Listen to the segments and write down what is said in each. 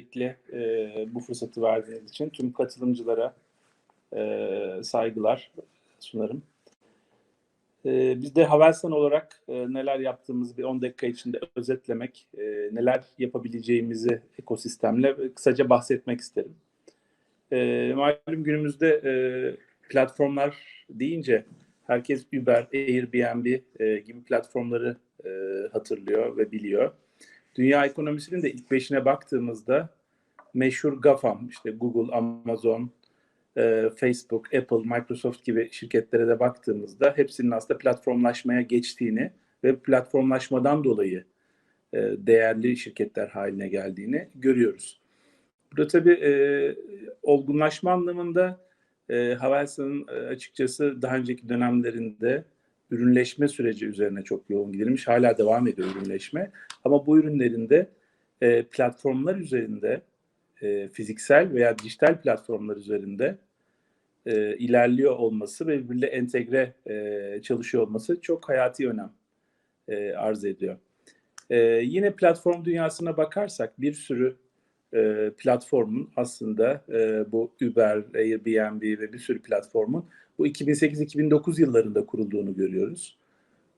öncelikle e, bu fırsatı verdiğiniz için tüm katılımcılara e, saygılar sunarım. E, biz de Havelsan olarak e, neler yaptığımızı bir 10 dakika içinde özetlemek, e, neler yapabileceğimizi ekosistemle kısaca bahsetmek isterim. E, malum günümüzde e, platformlar deyince herkes Uber, Airbnb e, gibi platformları e, hatırlıyor ve biliyor. Dünya ekonomisinin de ilk beşine baktığımızda meşhur GAFAM, işte Google, Amazon, e, Facebook, Apple, Microsoft gibi şirketlere de baktığımızda hepsinin aslında platformlaşmaya geçtiğini ve platformlaşmadan dolayı e, değerli şirketler haline geldiğini görüyoruz. Burada tabii e, olgunlaşma anlamında e, Havelsan'ın e, açıkçası daha önceki dönemlerinde ürünleşme süreci üzerine çok yoğun gidilmiş. Hala devam ediyor ürünleşme. Ama bu ürünlerinde e, platformlar üzerinde e, fiziksel veya dijital platformlar üzerinde e, ilerliyor olması ve birbiriyle entegre e, çalışıyor olması çok hayati önem e, arz ediyor. E, yine platform dünyasına bakarsak bir sürü e, platformun aslında e, bu Uber, Airbnb ve bir sürü platformun bu 2008-2009 yıllarında kurulduğunu görüyoruz.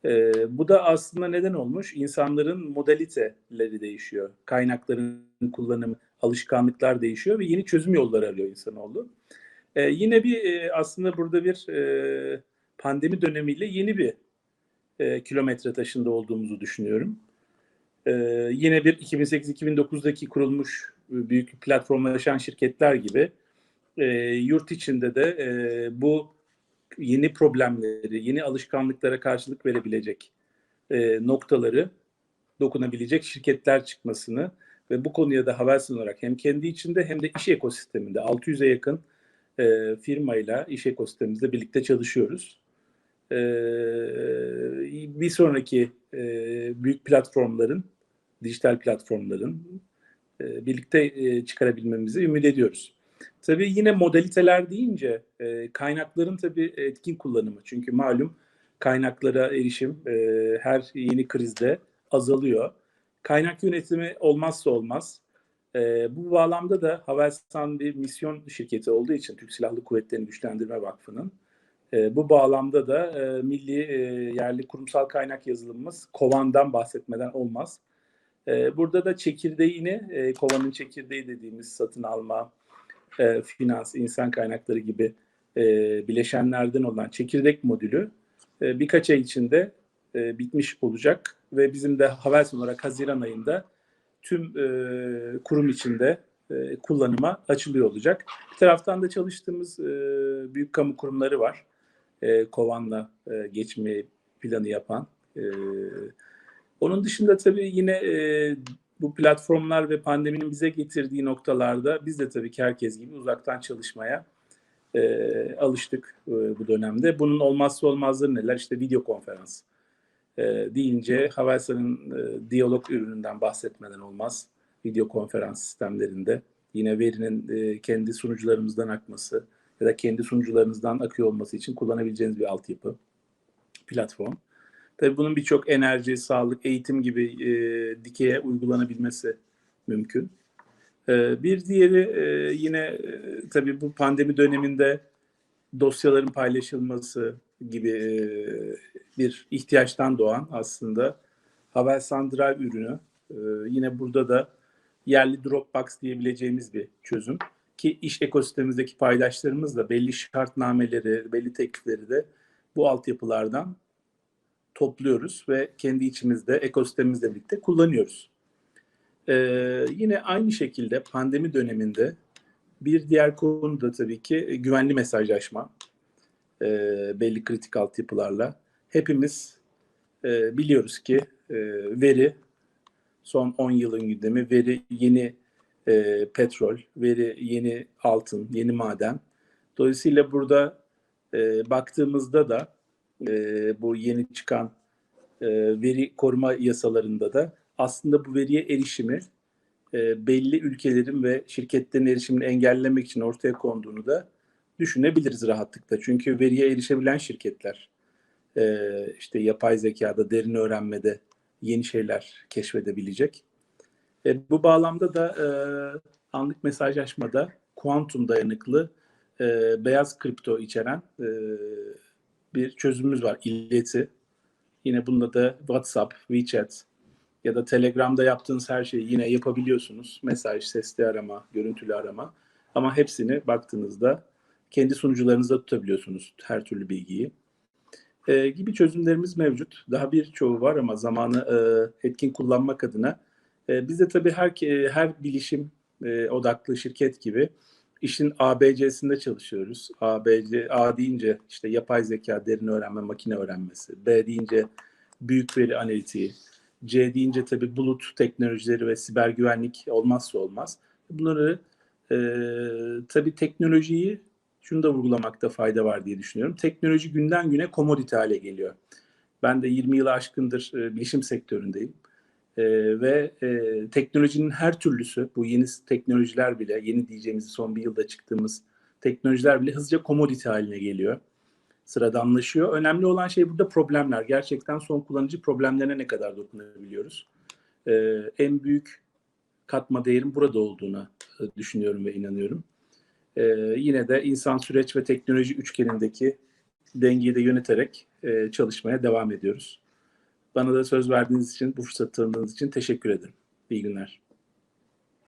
E, bu da aslında neden olmuş? İnsanların modaliteleri değişiyor. Kaynakların kullanımı, alışkanlıklar değişiyor ve yeni çözüm yolları arıyor insanoğlu. E, yine bir e, aslında burada bir e, pandemi dönemiyle yeni bir e, kilometre taşında olduğumuzu düşünüyorum. E, yine bir 2008-2009'daki kurulmuş büyük platformlaşan şirketler gibi e, yurt içinde de e, bu yeni problemleri, yeni alışkanlıklara karşılık verebilecek e, noktaları dokunabilecek şirketler çıkmasını ve bu konuya da Havelsan olarak hem kendi içinde hem de iş ekosisteminde 600'e yakın e, firmayla iş ekosistemimizde birlikte çalışıyoruz. E, bir sonraki e, büyük platformların, dijital platformların e, birlikte e, çıkarabilmemizi ümit ediyoruz. Tabii yine modaliteler deyince e, kaynakların tabii etkin kullanımı. Çünkü malum kaynaklara erişim e, her yeni krizde azalıyor. Kaynak yönetimi olmazsa olmaz. E, bu bağlamda da Havelsan bir misyon şirketi olduğu için Türk Silahlı Kuvvetleri'ni Güçlendirme Vakfı'nın e, bu bağlamda da e, milli e, yerli kurumsal kaynak yazılımımız Kovan'dan bahsetmeden olmaz. E, burada da çekirdeğini, e, Kovan'ın çekirdeği dediğimiz satın alma, e, finans, insan kaynakları gibi e, bileşenlerden olan çekirdek modülü e, birkaç ay içinde e, bitmiş olacak ve bizim de Havelsan olarak Haziran ayında tüm e, kurum içinde e, kullanıma açılıyor olacak. Bir taraftan da çalıştığımız e, büyük kamu kurumları var. E, Kovan'la e, geçme planı yapan. E, onun dışında tabii yine e, bu platformlar ve pandeminin bize getirdiği noktalarda biz de tabii ki herkes gibi uzaktan çalışmaya e, alıştık e, bu dönemde. Bunun olmazsa olmazları neler? İşte video konferans e, deyince Havelsan'ın e, diyalog ürününden bahsetmeden olmaz. Video konferans sistemlerinde yine verinin e, kendi sunucularımızdan akması ya da kendi sunucularınızdan akıyor olması için kullanabileceğiniz bir altyapı platform. Tabii bunun birçok enerji, sağlık, eğitim gibi e, dikeye uygulanabilmesi mümkün. E, bir diğeri e, yine e, tabii bu pandemi döneminde dosyaların paylaşılması gibi e, bir ihtiyaçtan doğan aslında Havelsan Drive ürünü. E, yine burada da yerli Dropbox diyebileceğimiz bir çözüm. Ki iş ekosistemimizdeki paydaşlarımız da belli şartnameleri, belli teklifleri de bu altyapılardan topluyoruz ve kendi içimizde, ekosistemimizle birlikte kullanıyoruz. Ee, yine aynı şekilde pandemi döneminde bir diğer konu da tabii ki güvenli mesajlaşma. Ee, belli kritik altyapılarla. Hepimiz e, biliyoruz ki e, veri son 10 yılın gündemi, veri yeni e, petrol, veri yeni altın, yeni maden. Dolayısıyla burada e, baktığımızda da e, bu yeni çıkan e, veri koruma yasalarında da aslında bu veriye erişimi e, belli ülkelerin ve şirketlerin erişimini engellemek için ortaya konduğunu da düşünebiliriz rahatlıkla. Çünkü veriye erişebilen şirketler e, işte yapay zekada, derin öğrenmede yeni şeyler keşfedebilecek. E, bu bağlamda da e, anlık mesajlaşmada kuantum dayanıklı e, beyaz kripto içeren e, bir çözümümüz var. İlleti. Yine bunda da WhatsApp, WeChat ya da Telegram'da yaptığınız her şeyi yine yapabiliyorsunuz. Mesaj, sesli arama, görüntülü arama. Ama hepsini baktığınızda kendi sunucularınızda tutabiliyorsunuz her türlü bilgiyi. E, gibi çözümlerimiz mevcut. Daha birçoğu var ama zamanı e, etkin kullanmak adına e, biz de tabii her her bilişim e, odaklı şirket gibi işin ABC'sinde çalışıyoruz. ABC, A deyince işte yapay zeka, derin öğrenme, makine öğrenmesi. B deyince büyük veri analitiği. C deyince tabii bulut teknolojileri ve siber güvenlik olmazsa olmaz. Bunları e, tabii teknolojiyi şunu da vurgulamakta fayda var diye düşünüyorum. Teknoloji günden güne komodite hale geliyor. Ben de 20 yılı aşkındır e, bilişim sektöründeyim. E, ve e, teknolojinin her türlüsü, bu yeni teknolojiler bile, yeni diyeceğimiz son bir yılda çıktığımız teknolojiler bile hızlıca komodite haline geliyor. Sıradanlaşıyor. Önemli olan şey burada problemler. Gerçekten son kullanıcı problemlerine ne kadar dokunabiliyoruz. E, en büyük katma değerin burada olduğuna e, düşünüyorum ve inanıyorum. E, yine de insan süreç ve teknoloji üçgenindeki dengeyi de yöneterek e, çalışmaya devam ediyoruz. Bana da söz verdiğiniz için, bu fırsatı tanıdığınız için teşekkür ederim. İyi günler.